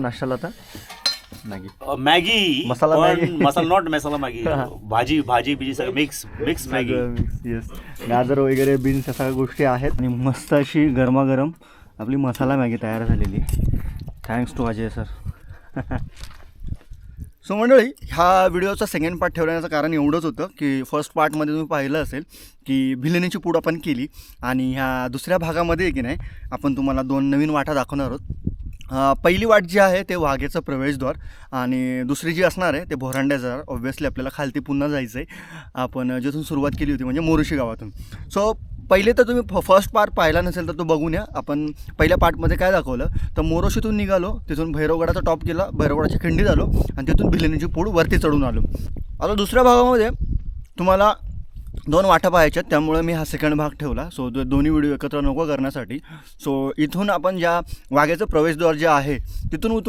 नाश्त्याला आता? Maggi. Maggi. Masala पण Maggi. Masala not masala Maggi. भाजी भाजी बिजी सगळं मिक्स मिक्स मॅगी. येस गाजर वगैरे बीन्स या सगळ्या गोष्टी आहेत. आणि मस्त अशी गरमागरम आपली मसाला मॅगी तयार झालेली thanks to Ajay sir so मंडळी ह्या व्हिडिओचा सेकंड पार्ट ठेवण्याचं कारण एवढंच होतं की फर्स्ट पार्टमध्ये तुम्ही पाहिलं असेल की भिलेनीची पूड आपण केली. आणि ह्या दुसऱ्या भागामध्ये की नाही आपण तुम्हाला दोन नवीन वाटा दाखवणार आहोत. पहिली वाट जी आहे ते वाघेचं प्रवेशद्वार आणि दुसरी जी असणार आहे ते भोरांड्याचं ऑब्व्हियसली आपल्याला खालती पुन्हा जायचं आहे आपण जिथून सुरुवात केली होती म्हणजे मोरुशी गावातून. सो पहिले तर तुम्ही फ फर्स्ट पार्ट पाहिला नसेल तर तो बघून या. आपण पहिल्या पार्टमध्ये काय दाखवलं? तर मोरोशीतून निघालो तिथून भैरवगडाचा टॉप केला भैरवगडाची खिंडी झालो आणि तिथून भिलेनीची पूड वरती चढून आलो. आता दुसऱ्या भागामध्ये तुम्हाला दोन वाटा पाहायच्या आहेत, त्यामुळे मी हा सेकंड भाग ठेवला. सो दोन्ही व्हिडिओ एकत्र नको करण्यासाठी. सो इथून आपण ज्या वाघ्याचं प्रवेशद्वार जे आहे तिथून उतरून